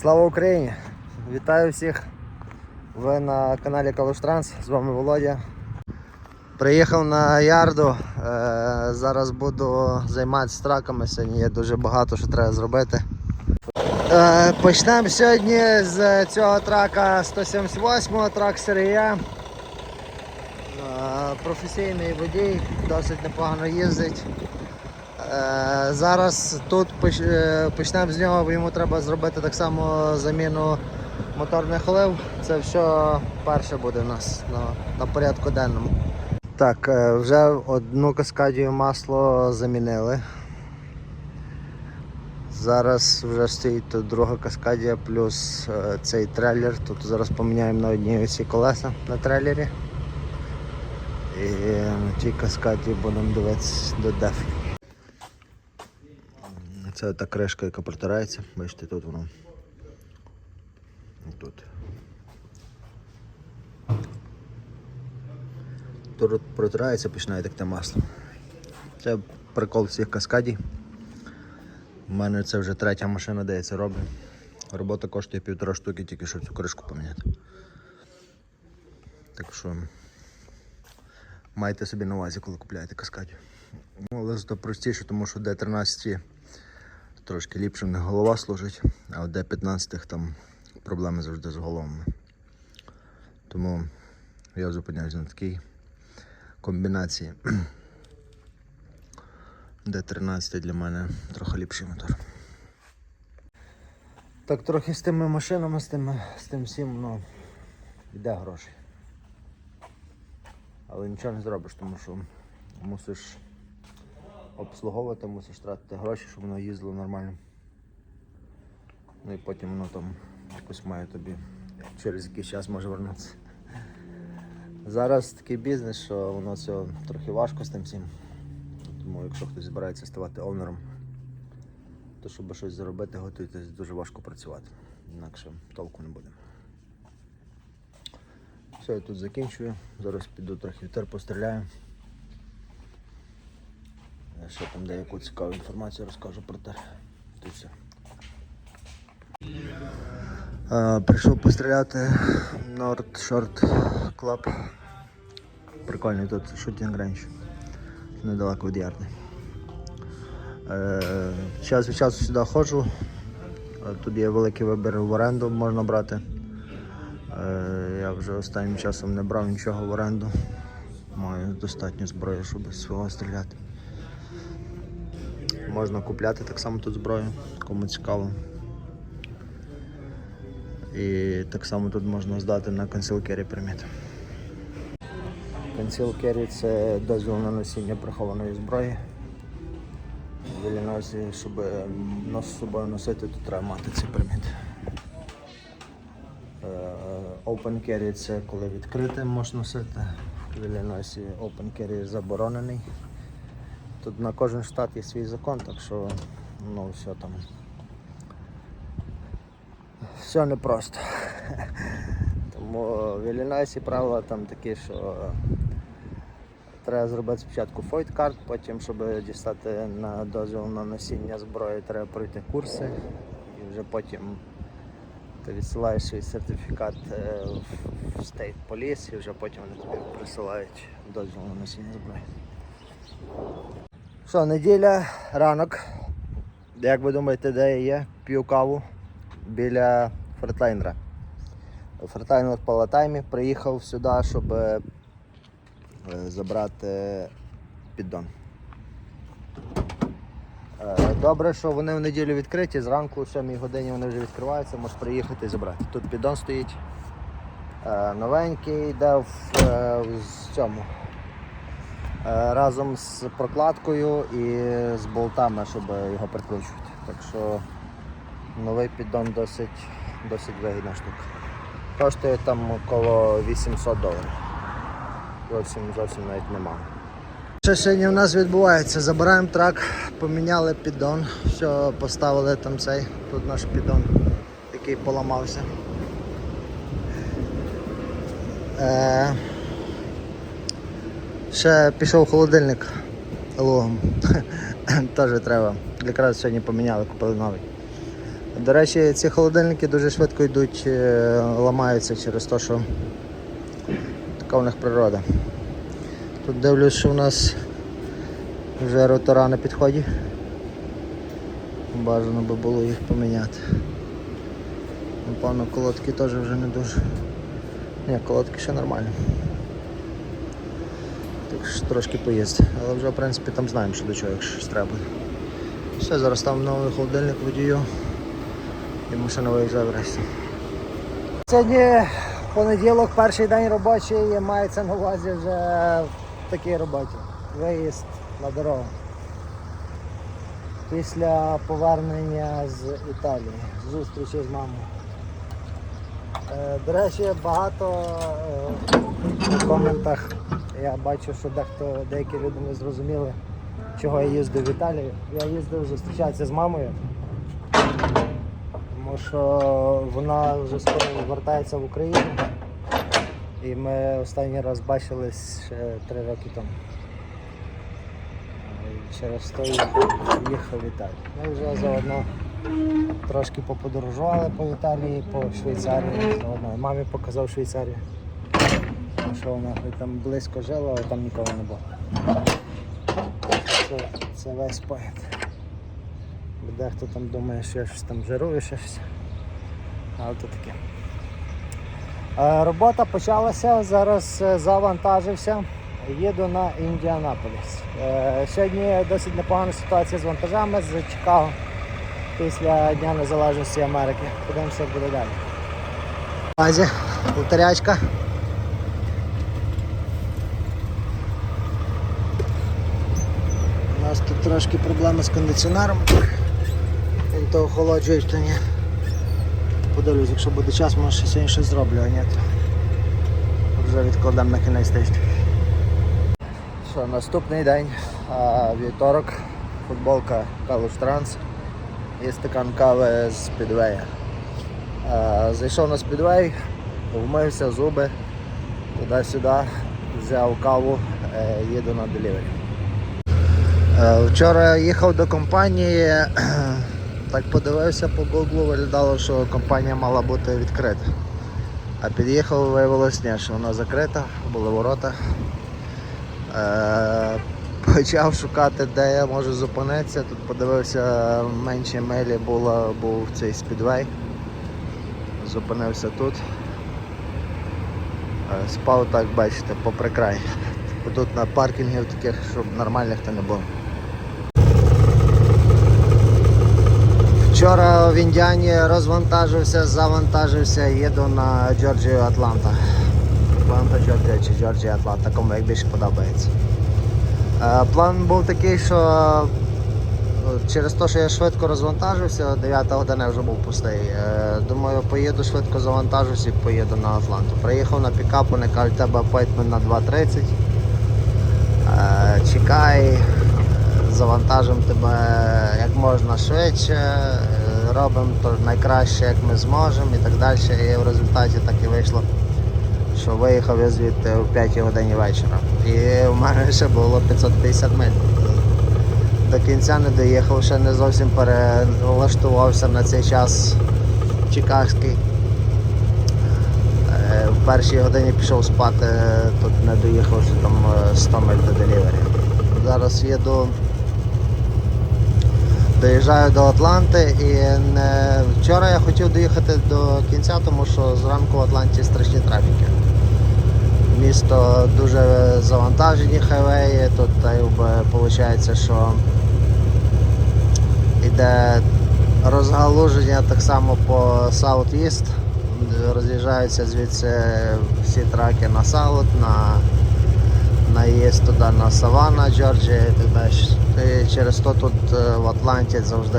Слава Україні! Вітаю всіх! Ви на каналі Калуштранс, з вами Володя. Приїхав на ярду. Е, зараз буду займатися траками. Сьогодні є дуже багато що треба зробити. Е, почнемо сьогодні з цього трака 178-го, трак Сергія. Е, професійний водій, досить непогано їздить. Е, Зараз тут е, почнемо з нього, бо йому треба зробити так само заміну моторних олив. Це все перше буде у нас на, на порядку денному. Так, е, вже одну каскадію масло замінили. Зараз вже стоїть друга каскадія плюс цей трейлер. Тут зараз поміняємо на одній осі колеса на трейлері. І на тій каскаді будемо дивитися до деф. Це та кришка, яка протирається. Бачите, тут воно. Тут. Тут протирається, починає текти масло. Це прикол всіх каскадій. У мене це вже третя машина, де я це роблю. Робота коштує півтора штуки, тільки щоб цю кришку поміняти. Так що майте собі на увазі, коли купляєте каскадію. Ну, але зато простіше, тому що D13 трошки ліпше в них голова служить, а у D15 там проблеми завжди з головами. Тому я зупиняюся на такій комбінації. D13 для мене трохи ліпший мотор. Так, трохи з тими машинами, з тим, з тим всім, ну, йде грошей. Але нічого не зробиш, тому що мусиш обслуговувати, мусиш тратити гроші, щоб воно їздило нормально. Ну і потім воно там якось має тобі через якийсь час може вернутися. Зараз такий бізнес, що воно все трохи важко з тим всім. Тому якщо хтось збирається ставати овнером, то щоб щось заробити, готуйтесь дуже важко працювати. Інакше толку не буде. Все, я тут закінчую. Зараз піду трохи вітер постріляю. Я ще там деяку цікаву інформацію розкажу про те. Тут. Е, прийшов постріляти Nord Short Club. Прикольний тут шутінг рейндж. Недалеко від ярди. Е, час від часу сюди ходжу. Е, Тут є великий вибір в оренду можна брати. Я вже останнім часом не брав нічого в оренду. Маю достатньо зброї, щоб з свого стріляти. Можна купляти так само тут зброю, кому цікаво. І так само тут можна здати на перміт. Conceal Carry це дозвіл на носіння прихованої зброї. В Іллінойсі, щоб нос з собою носити, то треба мати цей перміт. Е, Open Carry це коли відкрите можна носити. В Іллінойсі Open Carry заборонений. Тут на кожен штат є свій закон, так що ну все там. Все непросто. Тому в Іллінойсі правила там такі, що треба зробити спочатку фойт карт, потім, щоб дістати на дозвіл на носіння зброї, треба пройти курси і вже потім ти відсилаєш свій сертифікат е, в State Police і вже потім вони тобі присилають дозвіл на носіння зброї. Що, неділя, ранок. Як ви думаєте, де я є? П'ю каву біля фертлайнера. Фертлайнер в Палатаймі приїхав сюди, щоб е, забрати піддон. Е, Добре, що вони в неділю відкриті, зранку о 7 годині вони вже відкриваються, можеш приїхати і забрати. Тут піддон стоїть е, новенький, йде в, в цьому. Е, Разом з прокладкою і з болтами, щоб його прикручувати. Так що новий піддон досить, досить вигідна штука. Коштує там около 800 доларів. Зовсім зовсім навіть немає. Що сьогодні у нас відбувається? Забираємо трак, поміняли піддон, все, поставили там цей, тут наш піддон, який поламався. Е, ще пішов холодильник логом. Теж треба. Якраз сьогодні поміняли, купили новий. До речі, ці холодильники дуже швидко йдуть, е, ламаються через те, що така у них природа. Тут дивлюсь, що у нас вже ротора на підході. Бажано би було їх поміняти. Напевно, колодки теж вже не дуже. Ні, колодки ще нормальні. Трошки поїздить. Але вже в принципі там знаємо, що до чого, якщо щось треба. Все, зараз там новий холодильник водію. І машина виїжджає в рейс. Сьогодні понеділок, перший день робочий, і мається на увазі вже в такій роботі. Виїзд на дорогу. Після повернення з Італії, зустрічі з мамою. Е, До речі, багато в коментах я бачу, що дехто, деякі люди не зрозуміли, чого я їздив в Італію. Я їздив зустрічатися з мамою, тому що вона вже скоро вертається в Україну. І ми останній раз бачились ще три роки тому. І через то їхав їхав в Італію. Ми вже заодно трошки поподорожували по Італії, по Швейцарії. Заодно мамі показав Швейцарію. Що вона там близько жила, але там нікого не було. Це, це весь. Бо Дехто там думає, що я щось там жирую, ще щось. Але то таке. Робота почалася, зараз е, завантажився. Їду на Індіанаполіс. Е, Сьогодні досить непогана ситуація з вантажами з Чикаго після Дня Незалежності Америки. Подивимося, як буде далі. Базі, лотерячка. Нас тут трошки проблеми з кондиціонером. Він то охолоджує, то ні. Подивлюсь, якщо буде час, може щось зроблю, а ні. Вже відкладемо на кінець тижня. Що, наступний день, вівторок, футболка Калуш Транс і стакан кави з підвея. Зайшов на спідвей, вмився зуби, туди-сюди, взяв каву, е, їду на делівері. Е, Вчора їхав до компанії, так подивився по Google, виглядало, що компанія мала бути відкрита. А під'їхав, виявилось, ні, що вона закрита, були ворота. Е, Почав шукати, де я можу зупинитися. Тут подивився менші милі було, був цей спідвей. Зупинився тут. Е, Спав так, бачите, попри край. Тут на паркінгів таких, щоб нормальних то не було. Вчора в Індіані розвантажився, завантажився, їду на Джорджію Атланта. Атланта, Джорджія чи Джорджія Атланта, кому як більше подобається. Е, План був такий, що е, через те, що я швидко розвантажився, 9 година я вже був пустий. Е, Думаю, поїду швидко завантажуся і поїду на Атланту. Приїхав на пікап, вони кажуть, тебе апойтмент на 2.30. Е, Чекай, завантажимо тебе як можна швидше, е, робимо то найкраще, як ми зможемо і так далі. І в результаті так і вийшло, що виїхав я звідти о 5 годині вечора. І в мене ще було 550 миль. До кінця не доїхав, ще не зовсім перелаштувався на цей час чикагський. Е, В першій годині пішов спати, тут не доїхав, що там е, 100 миль до делівері. Зараз їду, доїжджаю до Атланти і не... вчора я хотів доїхати до кінця, тому що зранку в Атланті страшні трафіки. Місто дуже завантажені хайвеї, тут виходить, що йде розгалуження так само по South East. Роз'їжджаються звідси всі траки на Саут, на наїзд туди на Савана, Джорджія і так далі. І через то тут е, в Атланті завжди,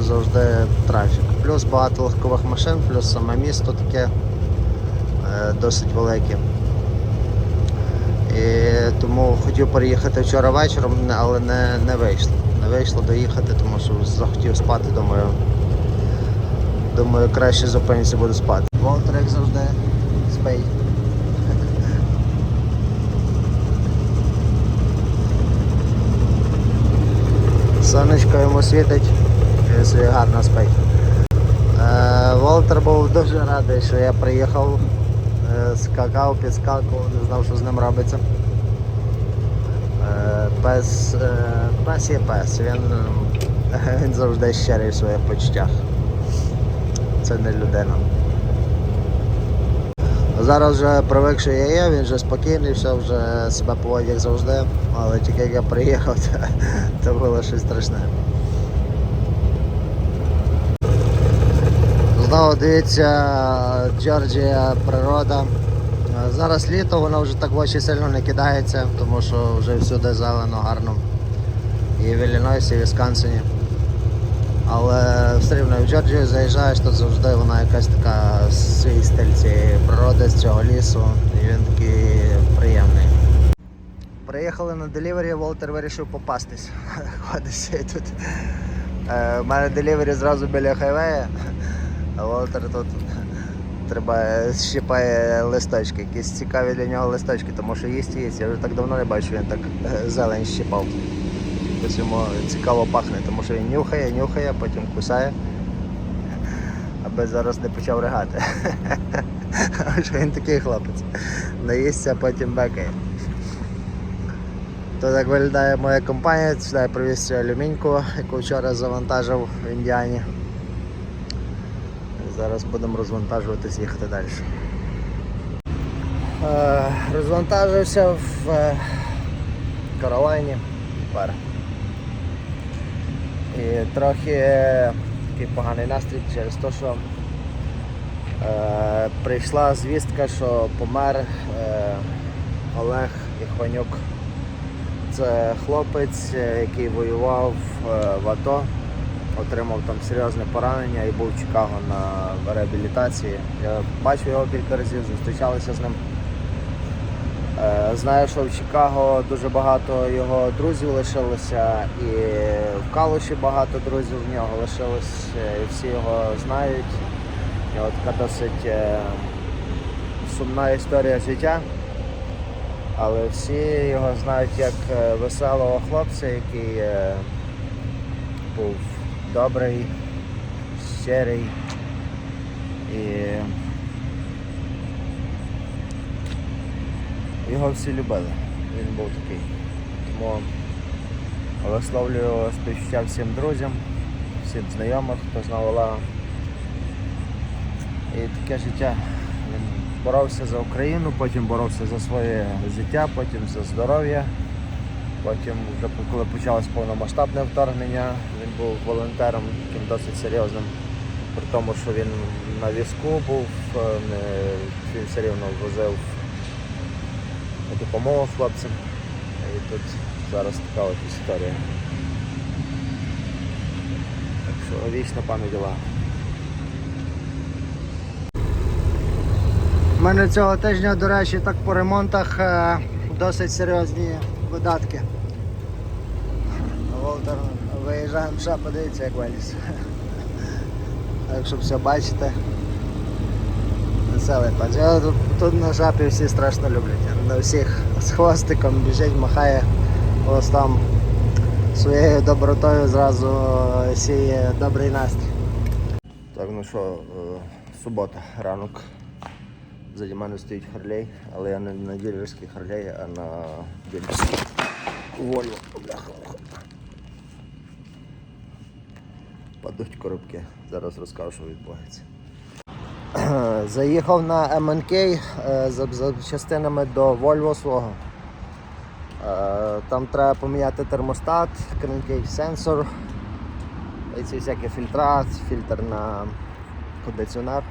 завжди трафік. Плюс багато легкових машин, плюс саме місто таке е, досить велике. І тому хотів переїхати вчора вечором, але не, не вийшло. Не вийшло доїхати, тому що захотів спати, думаю. Думаю, краще зупинюся, буду спати. Волтер, як завжди, спить. Сонечко йому світить, собі гарно спить. Волтер був дуже радий, що я приїхав, е, скакав, підскакував, не знав, що з ним робиться. Е, Пес, е, пес є пес, він, е, він завжди щирий в своїх почуттях. Це не людина. Зараз вже привик, що я є, він вже спокійний, все вже себе поводить як завжди, але тільки як я приїхав, то, то було щось страшне. Знову дивіться, Джорджія, природа. Зараз літо, воно вже так в очі сильно не кидається, тому що вже всюди зелено, гарно. І в Іллінойсі, і в Вісконсині. Але все рівно в Джорджію заїжджаєш, то завжди вона якась така свій стиль цієї природи, з цього лісу. І він такий приємний. Приїхали на делівері, Волтер вирішив попастись. Ходить тут. Е, У мене делівері зразу біля хайвея, а Волтер тут треба щипає листочки, якісь цікаві для нього листочки, тому що їсть їсть. Я вже так давно не бачу, він так е, зелень щипав. Ось йому цікаво пахне, тому що він нюхає, нюхає, потім кусає, аби зараз не почав ригати. Що він такий хлопець. Наїсться, потім бекає. То так виглядає моя компанія, сюди я привіз цю яку вчора завантажив в Індіані. Зараз будемо розвантажуватись, їхати далі. Е, розвантажився в е, Каролайні тепер. І трохи такий поганий настрій через те, що е, прийшла звістка, що помер е, Олег Іхванюк. Це хлопець, е, який воював е, в АТО, отримав там серйозне поранення і був в Чикаго на реабілітації. Я бачив його кілька разів, зустрічалися з ним. Е, Знаю, що в Чикаго дуже багато його друзів лишилося, і в Калуші багато друзів в нього лишилось, е, і всі його знають. І от така досить е, сумна історія життя. Але всі його знають як веселого хлопця, який був добрий, щирий і його всі любили. Він був такий. Тому висловлюю співчуття всім друзям, всім знайомих, хто знав Олега. І таке життя. Він боровся за Україну, потім боровся за своє життя, потім за здоров'я. Потім, вже коли почалось повномасштабне вторгнення, він був волонтером таким досить серйозним. При тому, що він на візку був, е, він все рівно возив допомогу хлопцям. І тут зараз така от історія. Так що вічна пам'ять Олега. У мене цього тижня, до речі, так по ремонтах е, досить серйозні видатки. Волтер, виїжджаємо ще, подивіться, як виліз. Так що все бачите. Веселий пан. Я тут, на шапі всі страшно люблять. На всіх з хвостиком біжить, махає хвостом. Своєю добротою зразу е, сіє добрий настрій. Так, ну що, е, субота, ранок. Заді мене стоїть Харлей, але я не на ділерській Харлей, а на ділерській Вольво. Бляха. Падуть коробки. Зараз розкажу, що відбувається. Заїхав на МНК е, за запчастинами до Volvo свого. Е, Там треба поміняти термостат, кринкий сенсор, ці всякі фільтра, фільтр на кондиціонер.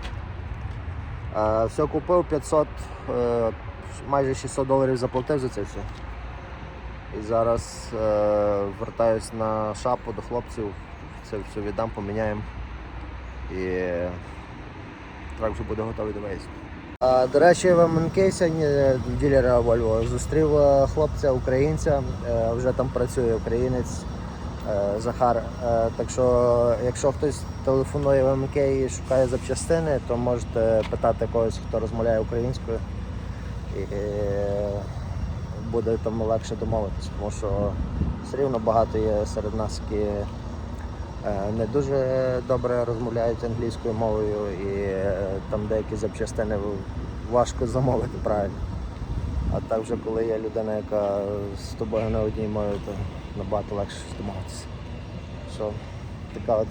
Е, Все купив 500, е, майже 600 доларів заплатив за це все. І зараз вертаюсь на шапу до хлопців, це все віддам, поміняємо. І трак вже буде готовий до виїзду. До речі, в МНК е, ділера Volvo зустрів е, хлопця українця, е, вже там працює українець Захар. Так що, якщо хтось телефонує в МК і шукає запчастини, то можете питати когось, хто розмовляє українською. І буде тому легше домовитися, тому що все рівно багато є серед нас, які не дуже добре розмовляють англійською мовою, і е, там деякі запчастини важко замовити правильно. А так вже коли є людина, яка з тобою на одній мові, то набагато легше домовитися. Що така от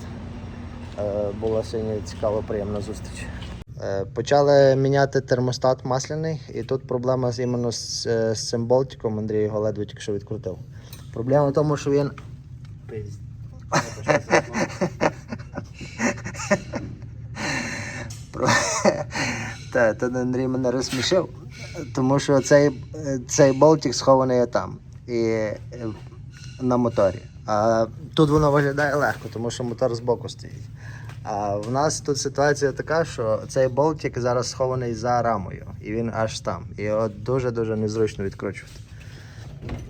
е, була сьогодні цікава, приємна зустріч. Е, Почали міняти термостат масляний, і тут проблема з- іменно з, е, з цим болтиком. Андрій його ледве тільки що відкрутив. Проблема в тому, що він. Про- Та, та Андрій мене розсмішив, тому що цей, цей болтик схований там і е, на моторі. А тут воно виглядає легко, тому що мотор збоку стоїть. А в нас тут ситуація така, що цей болтик зараз схований за рамою, і він аж там. І його дуже-дуже незручно відкручувати.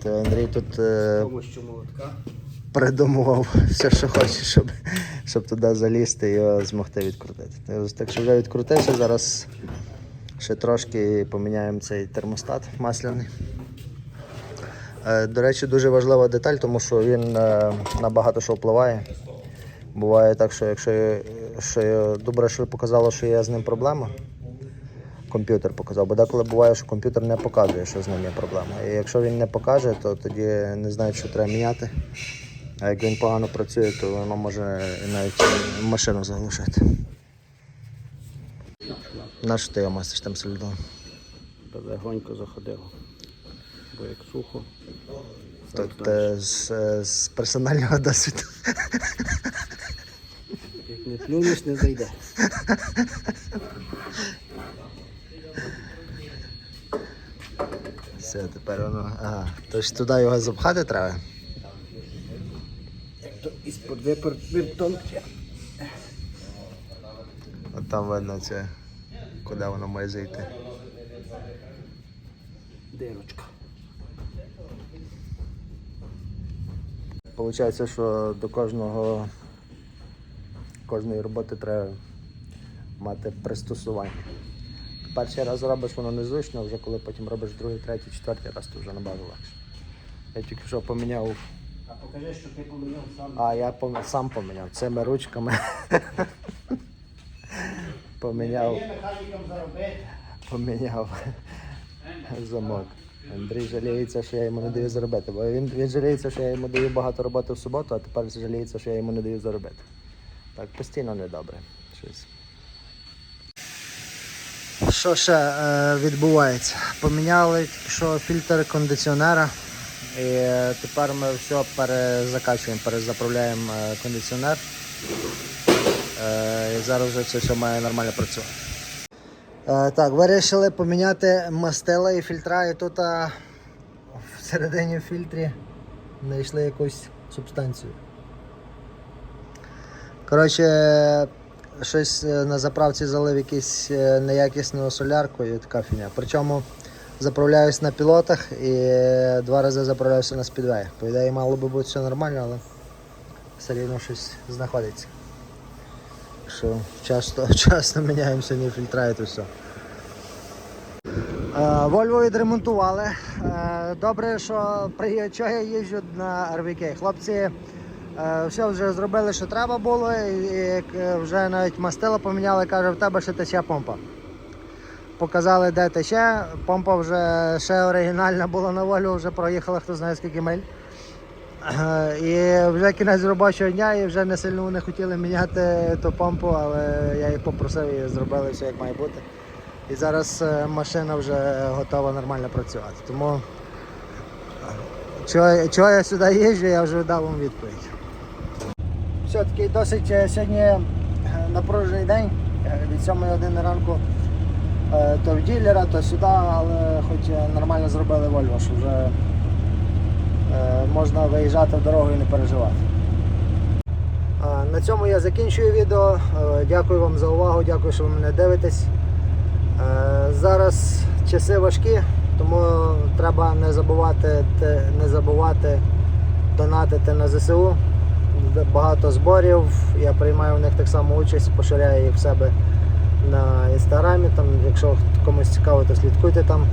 То Андрій тут е, молотка. Придумував все, що хоче, щоб, щоб туди залізти і змогти відкрутити. Так що вже відкрутився, зараз ще трошки поміняємо цей термостат масляний. Е, До речі, дуже важлива деталь, тому що він е, на багато що впливає. Буває так, що якщо що добре, що показало, що є з ним проблема. Комп'ютер показав, бо деколи буває, що комп'ютер не показує, що з ним є проблема. І якщо він не покаже, то тоді не знають, що треба міняти. А як він погано працює, то воно може навіть машину заглушити. На що ти його мастиш тим солідом? Легонько заходило. Бо як сухо. То ти з, з персонального досвіду. Як не плюнеш, не зайде. Все, тепер воно. Ага. Тож туди його запхати треба. Випер вертонки. От там видно це, куди воно має зайти. Дирочка. Получається, що до кожного кожної роботи треба мати пристосування. Перший раз робиш воно незручно, вже коли потім робиш другий, третій, четвертий раз, то вже набагато легше. Я тільки що поміняв, А покажи, що ти поміняв сам. а я пом- сам поміняв цими ручками. поміняв, поміняв замок. Андрій жаліється, що я йому не даю заробити, бо він, він жаліється, що я йому даю багато роботи в суботу, а тепер жаліється, що я йому не даю заробити. Так постійно недобре. Щось. Що ще е, відбувається? Поміняли що фільтр кондиціонера. І тепер ми все перезакачуємо, перезаправляємо е, кондиціонер. Е, і зараз вже це все має нормально працювати. Е, так, вирішили поміняти мастила і фільтра, і тут всередині в фільтрі знайшли якусь субстанцію. Коротше, щось на заправці залив якусь неякісну солярку і така фігня. Причому заправляюсь на пілотах і два рази заправляюся на спідвеї. По ідеї мало би бути все нормально, але все рівно щось знаходиться. Що часто, часто міняємо сьогодні фільтра і то все. Е, Вольво відремонтували. Е, Добре, що чого я їжджу на РВК. Хлопці е, все вже зробили, що треба було, і вже навіть мастило поміняли, каже, в тебе ще тече помпа. Показали, де тече. Помпа вже ще оригінальна була на волю, вже проїхала хто знає скільки миль. Е, І вже кінець робочого дня, і вже не сильно вони хотіли міняти ту помпу, але я їх попросив і зробили все як має бути. І зараз е, машина вже готова нормально працювати. Тому чого, чого я сюди їжджу, я вже дав вам відповідь. Все-таки досить е, сьогодні напружений день. Від 7 години ранку то в ділера, то сюди, але хоч е, нормально зробили Вольво, що вже е, можна виїжджати в дорогу і не переживати. На цьому я закінчую відео. Е, Дякую вам за увагу, дякую, що ви мене дивитесь. Е, Зараз часи важкі, тому треба не забувати, не забувати донатити на ЗСУ. Багато зборів. Я приймаю в них так само участь, поширяю їх в себе на інстаграмі. Там, якщо комусь цікаво, то слідкуйте там.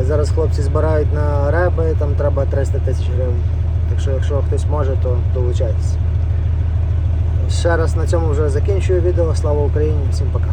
Е, Зараз хлопці збирають на реби, там треба 300 тисяч гривень. Так що, якщо хтось може, то долучайтесь. Ще раз на цьому вже закінчую відео. Слава Україні, всім пока.